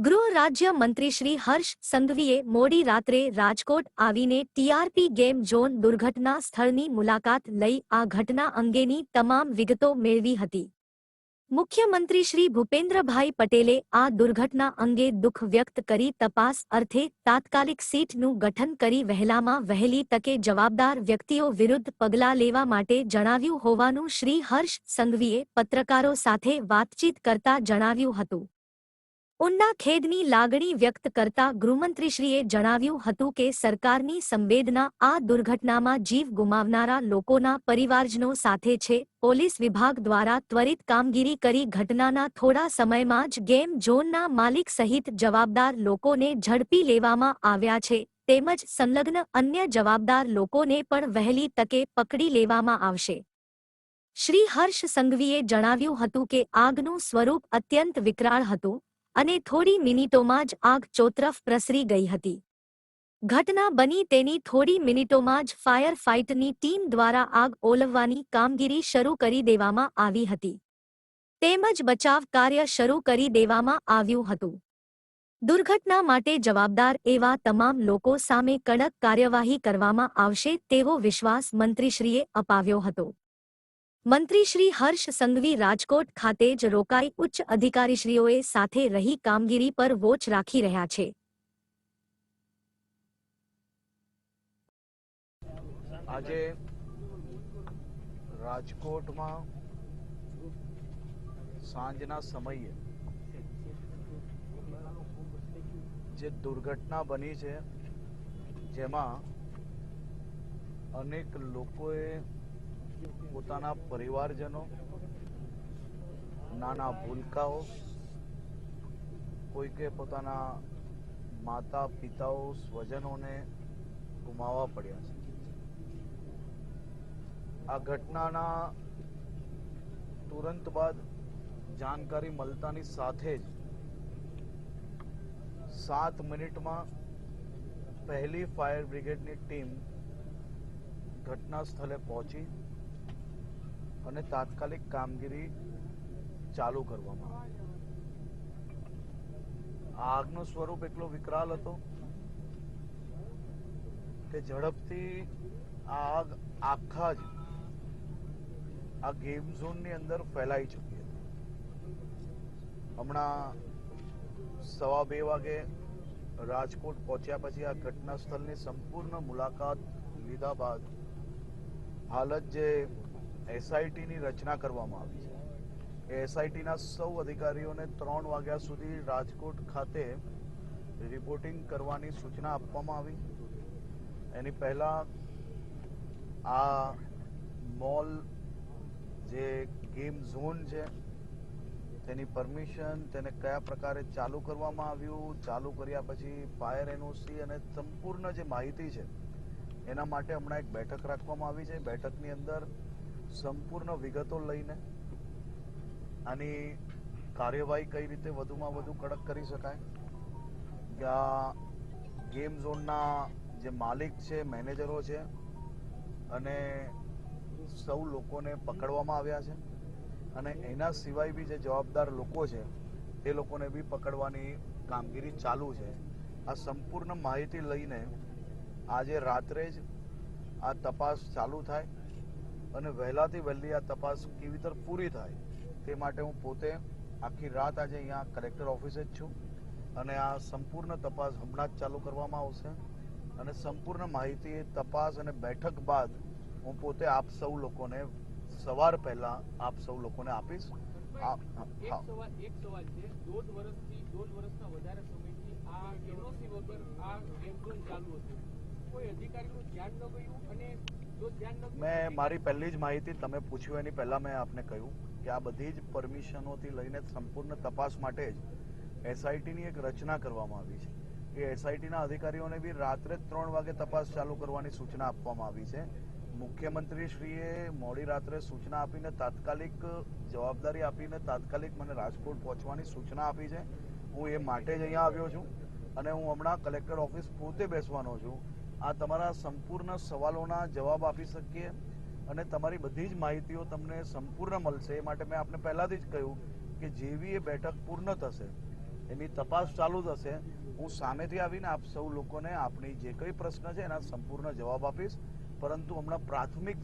ગૃહ રાજ્ય મંત્રી શ્રી હર્ષ સંઘવીએ મોડી રાત્રે રાજકોટ આવીને ટીઆરપી ગેમ ઝોન દુર્ઘટના સ્થળની મુલાકાત લઈ આ ઘટના અંગેની તમામ વિગતો મેળવી હતી. મુખ્યમંત્રી શ્રી ભૂપેન્દ્રભાઈ પટેલે આ દુર્ઘટના અંગે દુઃખ વ્યક્ત કરી તપાસ અર્થે તાત્કાલિક સીટનું ગઠન કરી વહેલામાં વહેલી તકે જવાબદાર વ્યક્તિઓ વિરુદ્ધ પગલાં લેવા માટે જણાવ્યું હોવાનું શ્રી હર્ષ સંઘવીએ પત્રકારો સાથે વાતચીત કરતા જણાવ્યું હતું. ઊંડા ખેદની લાગણી વ્યક્ત કરતા ગૃહમંત્રીશ્રીએ જણાવ્યું હતું કે સરકારની સંવેદના આ દુર્ઘટનામાં જીવ ગુમાવનારા લોકોના પરિવારજનો સાથે છે. પોલીસ વિભાગ દ્વારા ત્વરિત કામગીરી કરી ઘટનાના થોડા સમયમાં જ ગેમ ઝોનના માલિક સહિત જવાબદાર લોકોને ઝડપી લેવામાં આવ્યા છે. તેમજ સંલગ્ન અન્ય જવાબદાર લોકોને પણ વહેલી તકે પકડી લેવામાં આવશે. શ્રી હર્ષ સંઘવીએ જણાવ્યું હતું કે આગનું સ્વરૂપ અત્યંત વિકરાળ હતું. અને થોડી મિનિટોમાં જ આગ ચોતરફ પ્રસરી ગઈ હતી. ઘટના બની તેની થોડી મિનિટોમાં જ ફાયર ફાઇટની ટીમ દ્વારા આગ ઓલવવાની કામગીરી શરૂ કરી દેવામાં આવી હતી. તેમજ બચાવ કાર્ય શરૂ કરી દેવામાં આવ્યું હતું. દુર્ઘટના માટે જવાબદાર એવા તમામ લોકો સામે કડક કાર્યવાહી કરવામાં આવશે તેવો વિશ્વાસ મંત્રીશ્રીએ અપાવ્યો હતો. મંત્રી શ્રી હર્ષ સંઘવી રાજકોટ ખાતે જ રોકાઈ ઉચ્ચ અધિકારીશ્રીઓએ સાથે રહી કામગીરી પર વોચ રાખી રહ્યા છે. આજે રાજકોટમાં સાંજના સમયે જે દુર્ઘટના બની છે, જેમાં અનેક લોકોએ પોતાના પરિવારજનો, નાના ભૂલકાઓ, કોઈકે પોતાના માતા, પિતાઓ, સ્વજનોને ગુમાવવા પડ્યા છે. આ ઘટનાના તુરંત બાદ જાણકારી મળતાની સાથે જ સાત મિનિટમાં પહેલી ફાયર બ્રિગેડની ટીમ ઘટના સ્થળે પહોંચી. અને તાત્કાલિક કામગીરી ચાલુ કરવામાં આવી. આ આગનું સ્વરૂપ એટલો વિકરાલ હતો કે ઝડપથી આગ આખા જ આ ગેમ ઝોનની અંદર ફેલાઈ ચૂકી હતી. હમણાં સવા બે વાગે રાજકોટ પહોંચ્યા પછી આ ઘટના સ્થળની સંપૂર્ણ મુલાકાત લીધા બાદ હાલ જ જે એસઆઈટીની રચના કરવામાં આવી છે. એસઆઈટીના સૌ અધિકારીઓને ત્રણ વાગ્યા સુધી રાજકોટ ખાતે રિપોર્ટિંગ કરવાની સૂચના આપવામાં આવી. એની પહેલા આ મોલ જે ગેમ ઝોન છે, તેની પરમિશન તેને કયા પ્રકારે ચાલુ કરવામાં આવ્યું, ચાલુ કર્યા પછી ફાયર એનઓસી અને સંપૂર્ણ જે માહિતી છે, એના માટે હમણાં એક બેઠક રાખવામાં આવી છે. બેઠકની અંદર સંપૂર્ણ વિગતો લઈને આની કાર્યવાહી કઈ રીતે વધુમાં વધુ કડક કરી શકાય? આ ગેમ ઝોનના જે માલિક છે, મેનેજરો છે અને સૌ લોકોને પકડવામાં આવ્યા છે અને એના સિવાય બી જે જવાબદાર લોકો છે, એ લોકોને બી પકડવાની કામગીરી ચાલુ છે. આ સંપૂર્ણ માહિતી લઈને આજે રાત્રે જ આ તપાસ ચાલુ થાય અને વહેલાથી વહેલી આ તપાસ કેવી રીતે પૂરી થાય તે માટે હું પોતે આખી રાત આજે અહીંયા કલેક્ટર ઓફિસે જ છું અને આ સંપૂર્ણ તપાસ હમણાં જ ચાલુ કરવામાં આવશે અને સંપૂર્ણ માહિતી તપાસ અને બેઠક બાદ હું પોતે આપ સૌ લોકોને સવાર પહેલા આપ સૌ લોકોને આપીશ. એક સવાલ છે. દોઢ વર્ષથી દોઢ વર્ષના વધારે સમયથી આ એનઓસી વગર આ ગેમ ઝોન ચાલુ હતું. કોઈ અધિકારીનું ધ્યાન ન ગયું અને મેં મારી પહેલી જ માહિતી તમે પૂછ્યું એની પહેલા મેં આપને કહ્યું કે આ બધી જ પરમિશનોથી લઈને સંપૂર્ણ તપાસ માટે જ એસઆઈટીની એક રચના કરવામાં આવી છે. એ એસઆઈટીના અધિકારીઓને બી રાત્રે ત્રણ વાગે તપાસ ચાલુ કરવાની સૂચના આપવામાં આવી છે. મુખ્યમંત્રીશ્રીએ મોડી રાત્રે સૂચના આપીને તાત્કાલિક જવાબદારી આપીને તાત્કાલિક મને રાજકોટ પહોંચવાની સૂચના આપી છે. હું એ માટે જ અહીંયા આવ્યો છું અને હું હમણાં કલેક્ટર ઓફિસ પોતે બેસવાનો છું. આ તમારા સંપૂર્ણ સવાલોના જવાબ આપી શકીએ અને તમારી બધી જ માહિતીઓ તમને સંપૂર્ણ મળશે. એ માટે મેં આપને પહેલાથી જ કહ્યું કે જેવી એ બેઠક પૂર્ણ થશે, એની તપાસ ચાલુ થશે, હું સામેથી આવીને આપ સૌ લોકોને આપણી જે કંઈ પ્રશ્ન છે એના સંપૂર્ણ જવાબ આપીશ. પરંતુ હમણાં પ્રાથમિક